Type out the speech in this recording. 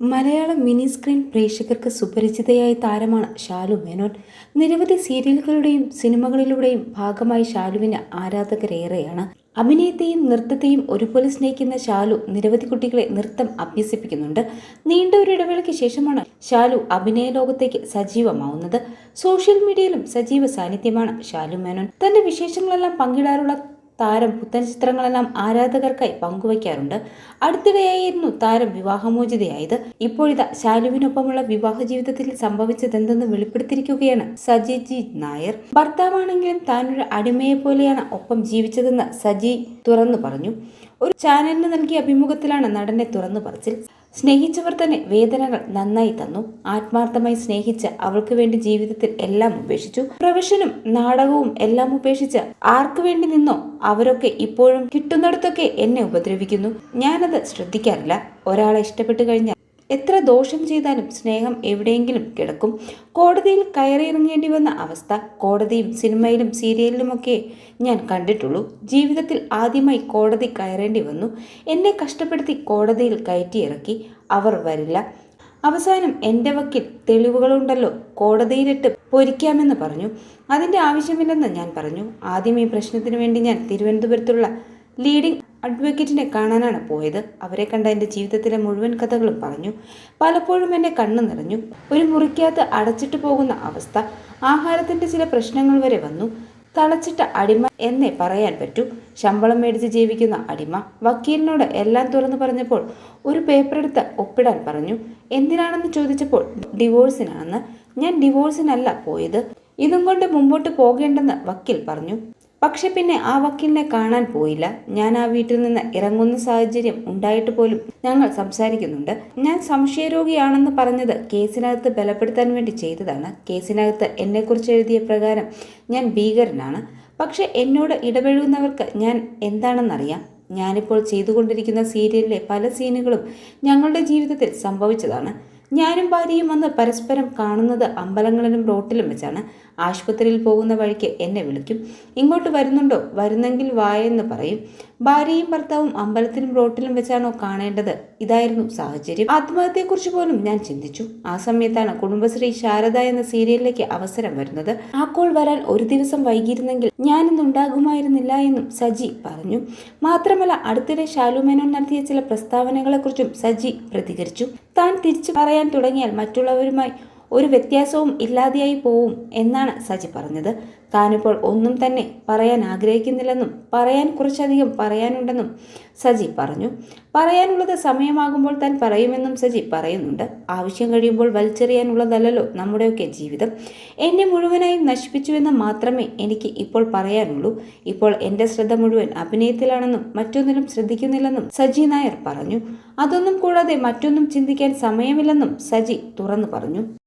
Malayalam mini screen പ്രേക്ഷകർക്ക് സുപരിചിതയായ താരമാണ് ഷാലു മേനോൻ. നിരവധി സീരിയലുകളുടെയും സിനിമകളിലൂടെയും ഭാഗമായി ഷാലുവിന് ആരാധകരേറെയാണ്. അഭിനയത്തെയും നൃത്തത്തെയും ഒരുപോലെ സ്നേഹിക്കുന്ന ഷാലു നിരവധി കുട്ടികളെ നൃത്തം അഭ്യസിപ്പിക്കുന്നുണ്ട്. നീണ്ട ഒരു ഇടവേളയ്ക്ക് ശേഷമാണ് ഷാലു അഭിനയ ലോകത്തേക്ക് സജീവമാവുന്നത്. സോഷ്യൽ മീഡിയയിലും സജീവ സാന്നിധ്യമാണ് ഷാലു മേനോൻ. തന്റെ വിശേഷങ്ങളെല്ലാം പങ്കിടാറുള്ള താരം പുത്തൻ ചിത്രങ്ങളെല്ലാം ആരാധകർക്കായി പങ്കുവയ്ക്കാറുണ്ട്. അടുത്തിടെയായിരുന്നു താരം വിവാഹമോചിതയായത്. ഇപ്പോഴിതാ ശാലുവിനൊപ്പമുള്ള വിവാഹ ജീവിതത്തിൽ സംഭവിച്ചതെന്തെന്ന് വെളിപ്പെടുത്തിയിരിക്കുകയാണ് സജിജി നായർ. ഭർത്താവാണെങ്കിലും താനൊരു അടിമയെ പോലെയാണ് ഒപ്പം ജീവിച്ചതെന്ന് സജി തുറന്നു പറഞ്ഞു. ഒരു ചാനലിന് നൽകിയ അഭിമുഖത്തിലാണ് നടനെ തുറന്നു പറച്ചിൽ. സ്നേഹിച്ചവർ തന്നെ വേദനകൾ നന്നായി തന്നു. ആത്മാർത്ഥമായി സ്നേഹിച്ച് അവൾക്ക് വേണ്ടി ജീവിതത്തിൽ എല്ലാം ഉപേക്ഷിച്ചു. പ്രൊഫഷനും നാടകവും എല്ലാം ഉപേക്ഷിച്ച് ആർക്കു വേണ്ടി നിന്നോ അവരൊക്കെ ഇപ്പോഴും കിട്ടുന്നിടത്തൊക്കെ എന്നെ ഉപദ്രവിക്കുന്നു. ഞാനത് ശ്രദ്ധിക്കാറില്ല. ഒരാളെ ഇഷ്ടപ്പെട്ടു കഴിഞ്ഞാൽ എത്ര ദോഷം ചെയ്താലും സ്നേഹം എവിടെയെങ്കിലും കിടക്കും. കോടതിയിൽ കയറിയിറങ്ങേണ്ടി വന്ന അവസ്ഥ കോടതിയും സിനിമയിലും സീരിയലിലുമൊക്കെ ഞാൻ കണ്ടിട്ടുള്ളൂ. ജീവിതത്തിൽ ആദ്യമായി കോടതി കയറേണ്ടി വന്നു. എന്നെ കഷ്ടപ്പെടുത്തി കോടതിയിൽ കയറ്റിയിറക്കി. അവർ വരില്ല. അവസാനം എന്റെ വക്കിൽ തെളിവുകളുണ്ടല്ലോ. കോടതിയിലിട്ട് പൊരിക്കാമെന്ന് പറഞ്ഞു. അതിന്റെ ആവശ്യമില്ലെന്ന് ഞാൻ പറഞ്ഞു. ആദ്യം ഈ പ്രശ്നത്തിന് വേണ്ടി ഞാൻ തിരുവനന്തപുരത്തുള്ള ലീഡിംഗ് അഡ്വക്കേറ്റിനെ കാണാനാണ് പോയത്. അവരെ കണ്ട എന്റെ ജീവിതത്തിലെ മുഴുവൻ കഥകളും പറഞ്ഞു. പലപ്പോഴും എന്റെ കണ്ണു നിറഞ്ഞു. ഒരു മുറിക്കകത്ത് അടച്ചിട്ട് പോകുന്ന അവസ്ഥ ആഹാരത്തിന്റെ ചില പ്രശ്നങ്ങൾ വരെ വന്നു. തളച്ചിട്ട അടിമ എന്നേ പറയാൻ പറ്റൂ. ശമ്പളം മേടിച്ച് ജീവിക്കുന്ന അടിമ വക്കീലിനോട് എല്ലാം തുറന്നു പറഞ്ഞപ്പോൾ ഒരു പേപ്പർ എടുത്ത് ഒപ്പിടാൻ പറഞ്ഞു. എന്തിനാണെന്ന് ചോദിച്ചപ്പോൾ ഡിവോഴ്സിനാണെന്ന്. ഞാൻ ഡിവോഴ്സിനല്ല പോയത്. ഇതും കൊണ്ട് മുമ്പോട്ട് പോകേണ്ടെന്ന് വക്കീൽ പറഞ്ഞു. പക്ഷെ പിന്നെ ആ വക്കീലിനെ കാണാൻ പോയില്ല. ഞാൻ ആ വീട്ടിൽ നിന്ന് ഇറങ്ങുന്ന സാഹചര്യം ഉണ്ടായിട്ട് പോലും ഞങ്ങൾ സംസാരിക്കുന്നുണ്ട്. ഞാൻ സംശയരോഗിയാണെന്ന് പറഞ്ഞത് കേസിനകത്ത് ബലപ്പെടുത്താൻ വേണ്ടി ചെയ്തതാണ്. കേസിനകത്ത് എന്നെക്കുറിച്ച് എഴുതിയ പ്രകാരം ഞാൻ ഭീകരനാണ്. പക്ഷെ എന്നോട് ഇടപഴകുന്നവർക്ക് ഞാൻ എന്താണെന്നറിയാം. ഞാനിപ്പോൾ ചെയ്തുകൊണ്ടിരിക്കുന്ന സീരിയലിലെ പല സീനുകളും ഞങ്ങളുടെ ജീവിതത്തിൽ സംഭവിച്ചതാണ്. ഞാനും ഭാര്യയും വന്ന് പരസ്പരം കാണുന്നത് അമ്പലങ്ങളിലും റോട്ടിലും വെച്ചാണ്. ആശുപത്രിയിൽ പോകുന്ന വഴിക്ക് എന്നെ വിളിക്കും. ഇങ്ങോട്ട് വരുന്നുണ്ടോ? വരുന്നെങ്കിൽ വായെന്ന് പറയും. ഭാര്യയും ഭർത്താവും അമ്പലത്തിലും റോട്ടിലും വെച്ചാണോ കാണേണ്ടത്? ഇതായിരുന്നു സാഹചര്യം. ആത്മഹത്യയെക്കുറിച്ച് പോലും ഞാൻ ചിന്തിച്ചു. ആ സമയത്താണ് കുടുംബശ്രീ ശാരദ എന്ന സീരിയലിലേക്ക് അവസരം വരുന്നത്. ആ കോൾ വരാൻ ഒരു ദിവസം വൈകിയിരുന്നെങ്കിൽ ഞാനിന്നുണ്ടാകുമായിരുന്നില്ല എന്നും സജി പറഞ്ഞു. മാത്രമല്ല അടുത്തിടെ ശാലു മേനോൻ നടത്തിയ ചില പ്രസ്താവനകളെക്കുറിച്ചും സജി പ്രതികരിച്ചു. താൻ തിരിച്ചു പറയാൻ തുടങ്ങിയാൽ മറ്റുള്ളവരുമായി ഒരു വ്യത്യാസവും ഇല്ലാതെയായി പോവും എന്നാണ് സജി പറഞ്ഞത്. താനിപ്പോൾ ഒന്നും തന്നെ പറയാൻ ആഗ്രഹിക്കുന്നില്ലെന്നും പറയാൻ കുറച്ചധികം പറയാനുണ്ടെന്നും സജി പറഞ്ഞു. പറയാനുള്ളത് സമയമാകുമ്പോൾ താൻ പറയുമെന്നും സജി പറയുന്നുണ്ട്. ആവശ്യം കഴിയുമ്പോൾ വലിച്ചെറിയാനുള്ളതല്ലോ നമ്മുടെയൊക്കെ ജീവിതം. എന്നെ മുഴുവനായും നശിപ്പിച്ചുവെന്ന് മാത്രമേ എനിക്ക് ഇപ്പോൾ പറയാനുള്ളൂ. ഇപ്പോൾ എന്റെ ശ്രദ്ധ മുഴുവൻ അഭിനയത്തിലാണെന്നും മറ്റൊന്നിലും ശ്രദ്ധിക്കുന്നില്ലെന്നും സജി നായർ പറഞ്ഞു. അതൊന്നും കൂടാതെ മറ്റൊന്നും ചിന്തിക്കാൻ സമയമില്ലെന്നും സജി തുറന്നു പറഞ്ഞു.